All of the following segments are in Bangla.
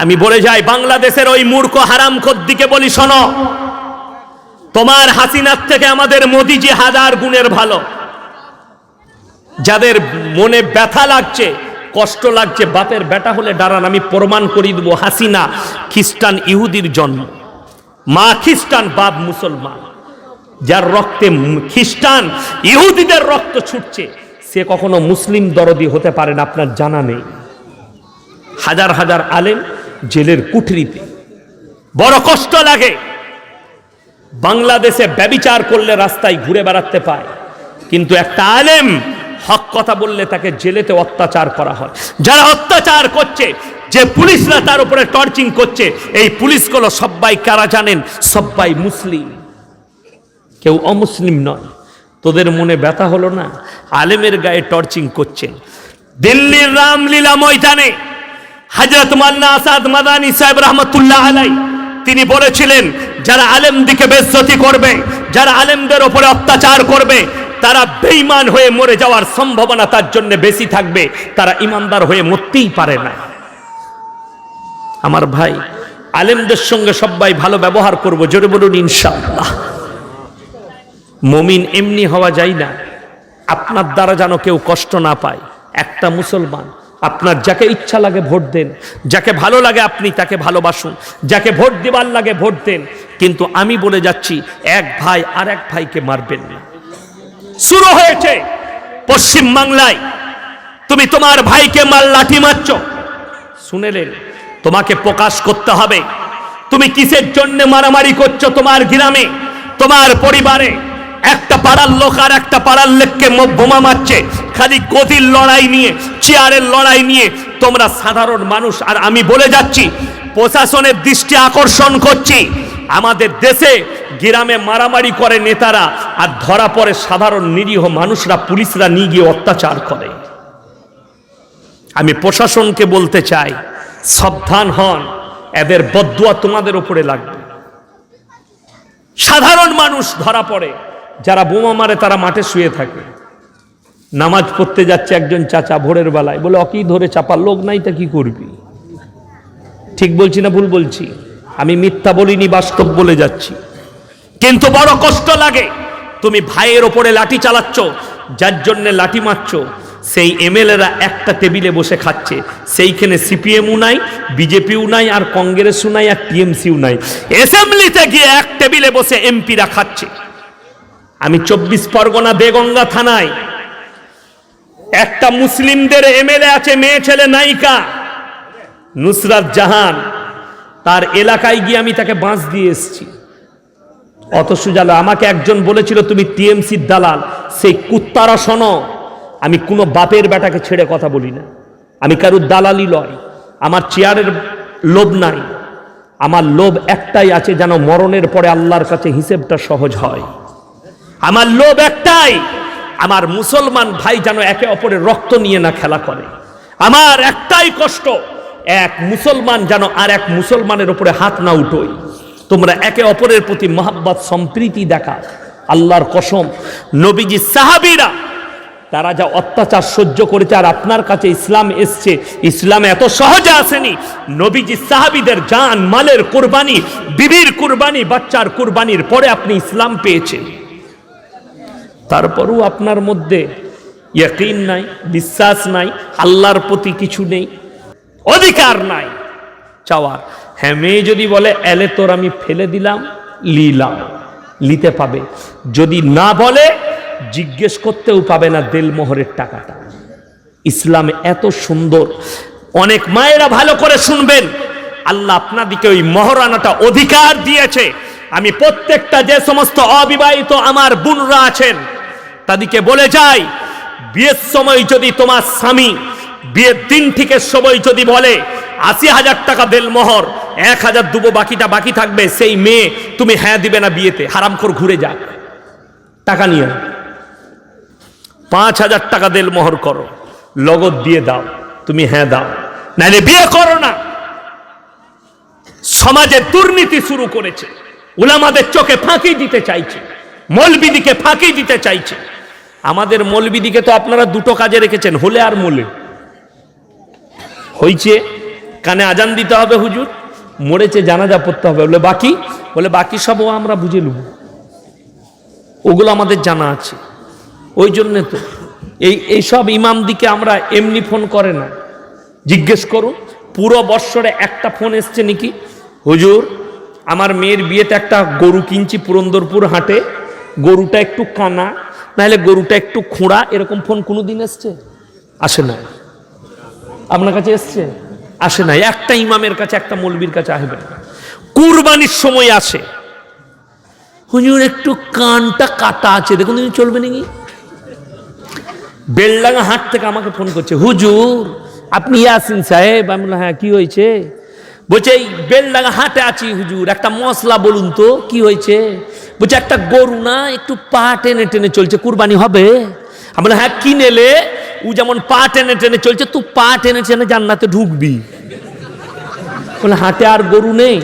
আমি বলে যাই, বাংলাদেশের ওই মূর্খ হারাম দিকে বলি, শোনো, তোমার হাসিনার থেকে আমাদের মোদিজি হাজার গুণের ভালো। যাদের মনে ব্যথা লাগছে, কষ্ট লাগছে, বাপের বেটা হলে দাঁড়ান, আমি প্রমাণ করি দেবো, হাসিনা খ্রিস্টান ইহুদির জন্ম। মা খ্রিস্টান, বাপ মুসলমান। যার রক্তে খ্রিস্টান ইহুদিদের রক্ত ছুটছে, সে কখনো মুসলিম দরদি হতে পারে না, আপনার জানা নেই। হাজার হাজার আলেম জেলের কুঠরিতে। বড় কষ্ট লাগে। বাংলাদেশে ব্যবিচার করলে রাস্তায় ঘুরে বেড়াতে পায়। কিন্তু একটা আলেম হক কথা বললে তাকে জেলেতে অত্যাচার করা হয়। যারা অত্যাচার করছে, যে পুলিশরা তার উপরে টর্চিং করছে, এই পুলিশগুলো সবাই কারা জানেন? সবাই মুসলিম। কেউ অমুসলিম নয়। তোদের মনে ব্যথা হলো না? আলেমের গায়ে টর্চিং করছেন। দিল্লির রামলীলা ময়দানে হজরত মান্না আসাদ মাদানী সাহেব রহমতুল্লাহ আলাই, তিনি বলেছিলেন, যারা আলেম দিকে বেজ্জতি করবে, যারা আলেমদের ওপরে অত্যাচার করবে, তারা বেঈমান হয়ে মরে যাওয়ার সম্ভাবনা তার জন্য বেশি থাকবে, তারা ইমানদার হয়ে মরতেই পারে না। আমার ভাই, আলেমদের সঙ্গে সবাই ভালো ব্যবহার করব, জোরে বলুন ইনশাআল্লাহ। মমিন এমনি হওয়া যায় না, আপনার দ্বারা যেন কেউ কষ্ট না পায়, একটা মুসলমান আপনার যাকে ইচ্ছা লাগে ভোট দেন, যাকে ভালো লাগে আপনি তাকে ভালোবাসুন, যাকে ভোট দেবার লাগে ভোট দেন, কিন্তু আমি বলে যাচ্ছি, এক ভাই আর এক ভাইকে মারবেন না। শুরু হয়েছে পশ্চিম বাংলায়। তুমি তোমার ভাইকে মার লাঠি মারছ। শুনেলেন, তোমাকে প্রকাশ করতে হবে। তুমি কিসের জন্য মারামারি করছ তোমার গ্রামে, তোমার পরিবারে? একটা পাড়ার লোক আর একটা পাড়ার লোককে বোমা মারছে। খালি গদির লড়াই নিয়ে, চেয়ারের লড়াই নিয়ে তোমরা সাধারণ মানুষ। আর আমি বলে যাচ্ছি, প্রশাসনের দৃষ্টি আকর্ষণ করছি। আমাদের দেশে গ্রামে মারামারি করে নেতারা আর ধরা পড়ে সাধারণ নিরীহ মানুষরা, পুলিশরা নিয়ে গিয়ে অত্যাচার করে। আমি প্রশাসনকে বলতে চাই, সাবধান হন, এদের বদুয়া তোমাদের উপরে লাগবে। সাধারণ মানুষ ধরা পড়ে। যারা বোমা মারে, তারা মাঠে শুয়ে থাকে। নামাজ পড়তে যাচ্ছে একজন চাচা ভোরের বেলায়, বলে অকি ধরে চাপার লোক নাই তা কি করবি? ঠিক বলছি না, ভুল বলছি। আমি মিথ্যা বলিনি, বাস্তব বলে যাচ্ছি। কিন্তু বড় কষ্ট লাগে। তুমি ভাইয়ের ওপরে লাঠি চালাচ্ছ, যার জন্য লাঠি মারছ। সেই এমএলএরা একটা টেবিলে বসে খাচ্ছে। সেইখানে সিপিএমও নাই, বিজেপিও নাই, আর কংগ্রেসও নাই, আর টিএমসিও নাই। অ্যাসেম্বলিতে গিয়ে এক টেবিলে বসে এমপিরা খাচ্ছে। আমি চব্বিশ পরগনা বেগঙ্গা থানায়। একটা মুসলিমদের এমএলএ আছে, মেয়ে ছেলে নায়িকা, নুসরাত জাহান। তার এলাকায় গিয়ে আমি তাকে বাঁশ দিয়ে এসেছি। অত সুজালো আমাকে একজন বলেছিল, তুমি টিএমসির দালাল, সেই কুত্তারা শোনো, আমি কোনো বাপের বেটাকে ছেড়ে কথা বলি না। আমি কারুর দালালি লয় আমার চেয়ারের লোভ নাই। আমার লোভ একটাই আছে, যেন মরণের পরে আল্লাহর কাছে হিসেবটা সহজ হয়। আমার লোভ একটাই, আমার মুসলমান ভাই যেন একে অপরের রক্ত নিয়ে না খেলা করে। আমার একটাই কষ্ট, এক মুসলমান যেন আর এক মুসলমানের উপরে হাত না উঠোই তোমরা একে অপরের প্রতি মহাব্বত, সম্প্রীতি দেখা। আল্লাহর কসম, নবীজি সাহাবীরা, তারা যা অত্যাচার সহ্য করেছে আর আপনার কাছে ইসলাম এসছে, ইসলাম এত সহজে আসেনি। নবীজি সাহাবীদের জান, মালের কুরবানি, বিবির কুরবানি, বাচ্চার কুরবানির পরে আপনি ইসলাম পেয়েছেন। তারপরও আপনার মধ্যে ইয়কিন নাই, বিশ্বাস নাই, আল্লাহর প্রতি কিছু নেই, অধিকার নাই চাওয়ার। হ্যাঁ মেয়ে যদি বলে, এলে তোর আমি ফেলে দিলাম, লিলাম। লিতে পাবে। যদি না বলে, জিজ্ঞেস করতেও পাবে না দেলমোহরের টাকাটা। ইসলাম এত সুন্দর। অনেক মায়েরা ভালো করে শুনবেন। আল্লাহ আপনাদিকে ওই মহরানাটা অধিকার দিয়েছে। আমি প্রত্যেকটা যে সমস্ত অবিবাহিত আমার বোনরা আছেন তাদেরকে বলে যাই, বিয়ের সময় যদি তোমার স্বামী বিয়ের দিন থেকে সময় যদি বলে, আশি হাজার টাকা দেল মোহর, এক হাজার দুবো বাকিটা বাকি থাকবে, সেই মেয়ে তুমি হ্যাঁ দিবে না বিয়েতে হারাম করে ঘুরে যাক। টাকা নিয়ে পাঁচ হাজার টাকা দেল মোহর করো লগদ দিয়ে দাও, তুমি হ্যাঁ দাও। নাহলে বিয়ে করো না। সমাজে দুর্নীতি শুরু করেছে, উলামাদের চোখে ফাঁকি দিতে চাইছে, মলবিদিকে ফাঁকি দিতে চাইছে। আমাদের মলবিদিকে তো আপনারা দুটো কাজে রেখেছেন, হলে আর মোলে। হয়েছে কানে আজান দিতে হবে হুজুর, মরেছে জানাজা পড়তে হবে। বলে, বাকি? বলে, বাকি সবও আমরা বুঝে নেব। ওগুলো আমাদের জানা আছে। ওই জন্যে তো, এই এইসব ইমাম দিকে আমরা এমনি ফোন করে না। জিজ্ঞেস করুন, পুরো বৎসরে একটা ফোন এসছে নাকি? হুজুর, আমার মেয়ের বিয়েতে একটা গরু কিনছি পুরন্দরপুর হাটে। গরুটা একটু কানা নাহলে গরুটা একটু খোঁড়া, এরকম ফোন কোনো দিন এসছে? আসে না আপনার কাছে এসছে? আসে না একটা ইমামের কাছে, একটা মলবির কাছে আসবে না। কুরবানির সময় আসে। হুজুর, একটু কানটা কাটা আছে। দেখুন তুমি চলবে নাকি? বেলডাঙ্গা হাট থেকে আমাকে ফোন করছে, হুজুর, আপনি ইয়াসিন সাহেব? আমি বললাম হ্যাঁ কি হয়েছে? বলছে, এই বেলডাঙ্গা হাটে আছি হুজুর। একটা মশলা বলুন তো, কি হয়েছে? বলছে, একটা গরু না, একটু পা টেনে টেনে চলছে, কুরবানি হবে? আমরা হ্যাঁ কি নেলে ও যেমন পা টেনে টেনে চলছে, তুই পা টেনে টেনে জান্নাতে ঢুকবি। বলে হাটে আর গরু নেই।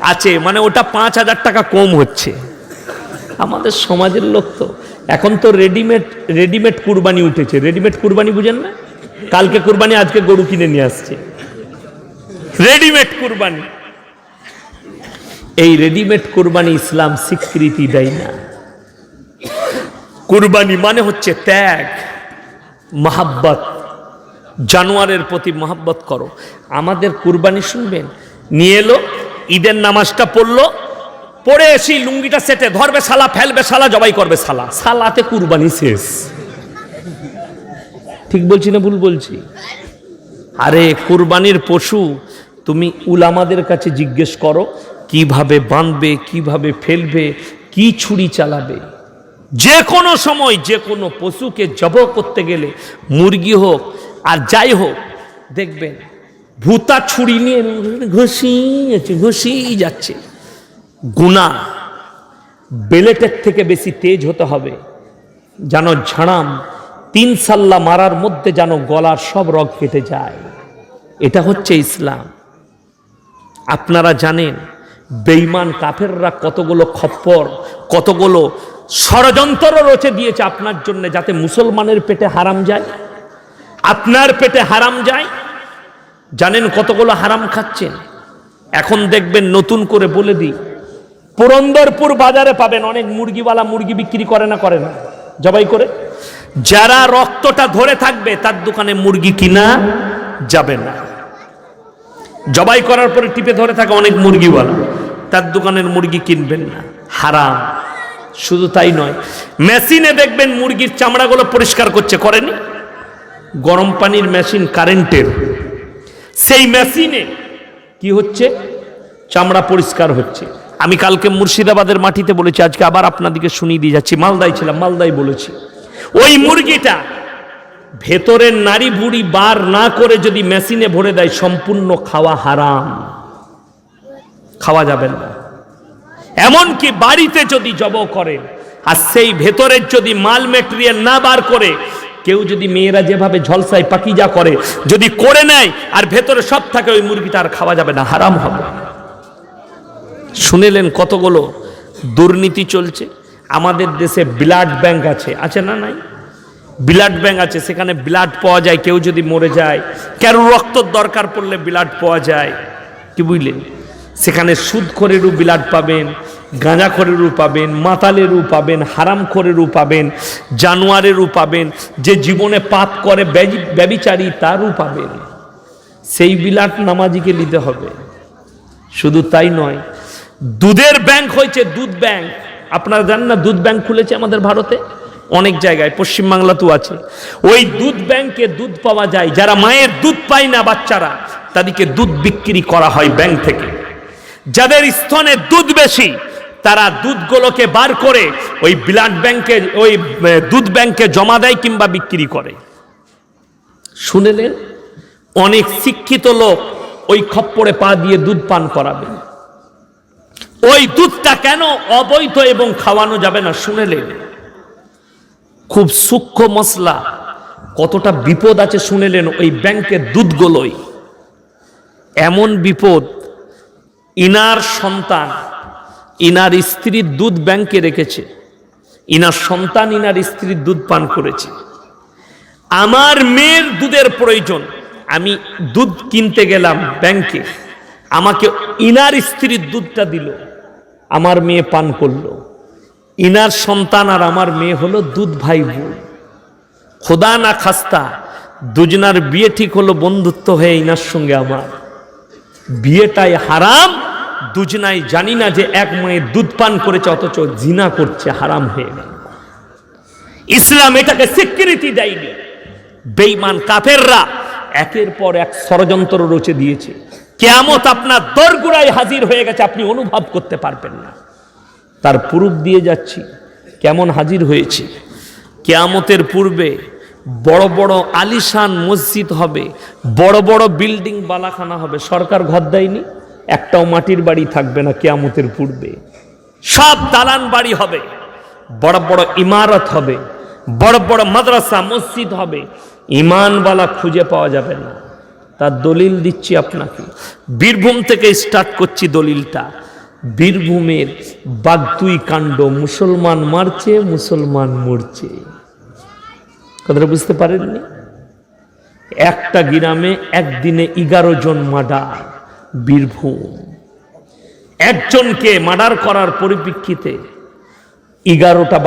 আছে মানে ওটা পাঁচ হাজার টাকা কম হচ্ছে। আমাদের সমাজের লোক তো, এখন তো রেডিমেড রেডিমেড কুরবানি উঠেছে। রেডিমেড কুরবানি বুঝেন না? কালকে কুরবানি, আজকে গরু কিনে নিয়ে আসছে। রেডিমেড কুরবানি। এই রেডিমেড কুরবানি ইসলাম স্বীকৃতি দেয় না। কুরবানি মানে হচ্ছে ত্যাগ, মাহাব্বত। জানোয়ারের প্রতি মহাব্বত করো। আমাদের কুরবানি শুনবেন, নিয়ে এলো, ঈদের নামাজটা পড়ল, পড়ে এসি লুঙ্গিটা সেটে ধরবে সালা, ফেলবে সালা, জবাই করবে সালা। সালাতে কুরবানি শেষ। ঠিক বলছি না ভুল বলছি? আরে কুরবানির পশু, তুমি উলামাদের কাছে জিজ্ঞেস করো কীভাবে বাঁধবে, কীভাবে ফেলবে, কি ছুরি চালাবে? যে কোনো সময় যে কোনো পশুকে জব করতে গেলে মুরগি হোক আর যাই হোক, দেখবেন ভূতা ছুরি নিয়ে ঘষি যাচ্ছে ঘষি যাচ্ছে। গুণা বেলেটের থেকে বেশি তেজ হতে হবে। যেন ঝাড়াম, তিন সাল্লা মারার মধ্যে যেন গলার সব রগ কেটে যায়। এটা হচ্ছে ইসলাম। আপনারা জানেন বেইমান কাফেররা কতগুলো খপ্পর, কতগুলো ষড়যন্ত্র রচে দিয়েছে আপনার জন্য যাতে মুসলমানের পেটে হারাম যায়? আপনার পেটে হারাম যায়? জানেন কতগুলো হারাম খাচ্ছেন? এখন দেখবেন নতুন করে বলে দিই, পুরন্দরপুর বাজারে পাবেন, অনেক মুরগিওয়ালা মুরগি বিক্রি করে না করে না। জবাই করে। যারা রক্তটা ধরে থাকবে, তার দোকানে মুরগি কিনা যাবে না। জবাই করার পরে টিপে ধরে থাকে অনেক মুরগিওয়ালা। তার দোকানের মুরগি কিনবেন না। হারাম। শুধু তাই নয়, মেশিনে দেখবেন মুরগির চামড়াগুলো পরিষ্কার করছে, করেনি? গরম পানির মেশিন কারেন্টের। সেই মেশিনে কি হচ্ছে? চামড়া পরিষ্কার হচ্ছে। আমি কালকে মুর্শিদাবাদের মাটিতে বলেছি, আজকে আবার আপনাদেরকে শুনিয়ে দিয়ে যাচ্ছি মালদাই ছিলাম মালদাই বলেছি। ওই মুরগিটা ভেতরের নারী বুড়ি বার না করে যদি মেশিনে ভরে দেয়, সম্পূর্ণ খাওয়া হারাম। খাওয়া যাবে না। এমনকি বাড়িতে যদি জব করে, আর সেই ভেতরের যদি মাল মেটেরিয়াল না বার করে, কেউ যদি মেয়েরা যেভাবে ঝলসায় পাকিজা করে, যদি করে নেয়, আর ভেতরে সব থাকে, ওই মুরগিটা আর খাওয়া যাবে না, হারাম হবে। শুনেলেন কতগুলো দুর্নীতি চলছে? আমাদের দেশে ব্লাড ব্যাংক আছে। আছে না নাই? ব্লাড ব্যাংক আছে, সেখানে ব্লাড পাওয়া যায়, কেউ যদি মরে যায়। কেন রক্তর দরকার পড়লে ব্লাড পাওয়া যায়। কি বুঝলেন? সেখানে সুদখোরেরও বিলাট পাবেন, গাঁজা গাঁজাখোরেরও পাবেন মাতালেরও পাবেন, হারাম হারামখোরেরও পাবেন জানোয়ারেরও পাবেন, যে জীবনে পাপ করে, ব্যবি- ব্যবিচারী তারও পাবেন। সেই বিলাট নামাজিকে নিতে হবে। শুধু তাই নয়, দুধের ব্যাংক হয়েছে দুধ ব্যাংক। আপনারা জানেন না দুধ ব্যাংক খুলেছে আমাদের ভারতে? অনেক জায়গায় পশ্চিমবাংলাতেও আছে। ওই দুধ ব্যাংকে দুধ পাওয়া যায়, যারা মায়ের দুধ পায় না বাচ্চারা, তাদেরকে দুধ বিক্রি করা হয় ব্যাংক থেকে। যাদের স্তনে দুধ বেশি, তারা দুধগুলোকে বার করে ওই ব্লাড ব্যাংকে ওই দুধ ব্যাংকে জমা দেয় কিংবা বিক্রি করে। শুনেলেন অনেক শিক্ষিত লোক ওই খপ্পরে পা দিয়ে দুধ পান করাবে। ওই দুধটা কেন অবৈধ এবং খাওয়ানো যাবে না শুনেলেন খুব সূক্ষ্ম মশলা, কতটা বিপদ আছে শুনেলেন ওই ব্যাংকের দুধগুলোই। এমন বিপদ ইনার সন্তান, ইনার স্ত্রীর দুধ ব্যাংকে রেখেছে, ইনার সন্তান, ইনার স্ত্রীর দুধ পান করেছে। আমার মেয়ের দুধের প্রয়োজন, আমি দুধ কিনতে গেলাম ব্যাংকে, আমাকে ইনার স্ত্রীর দুধটা দিল, আমার মেয়ে পান করল। ইনার সন্তান আর আমার মেয়ে হলো দুধ ভাই বোন। খোদা না খাস্তা, দুজনার বিয়ে ঠিক হলো বন্ধুত্ব হয়ে ইনার সঙ্গে আমার। বিয়েটাই হারাম, দুজনাই জানি না যে এক মায়ের দুধ পান করেছে, অথচ জিনা করছে, হারাম হয়ে গেল। ইসলাম এটাকে স্বীকৃতি দেয়নি। বেইমান কাফেররা একের পর এক ষড়যন্ত্র রচে দিয়েছে। কেয়ামত আপনার দরগুড়ায় হাজির হয়ে গেছে, আপনি অনুভব করতে পারবেন না। তার পূর্ব দিয়ে যাচ্ছি, কেমন হাজির হয়েছে। কেয়ামতের পূর্বে বড় বড় আলিশান মসজিদ হবে, বড় বড় বিল্ডিং বালাখানা হবে, সরকার ঘর দেয়নি, একটাও মাটির বাড়ি থাকবে না কেয়ামতের পূর্বে। সব দালান বাড়ি হবে, বড় বড় ইমারত হবে, বড় বড় মাদ্রাসা, মসজিদ হবে, ইমানওয়ালা খুঁজে পাওয়া যাবে না। তার দলিল দিচ্ছি আপনাকে, বীরভূম থেকে স্টার্ট করছি দলিলটা। বীরভূমের বাগদুই কাণ্ড, মুসলমান মারছে, মুসলমান মরছে। কথাটা বুঝতে পারেননি? একটা গ্রামে একদিনে এগারো জন মার্ডার, বীরভূম। একজনকে মার্ডার করার পরিপ্রেক্ষিতে এগারোটা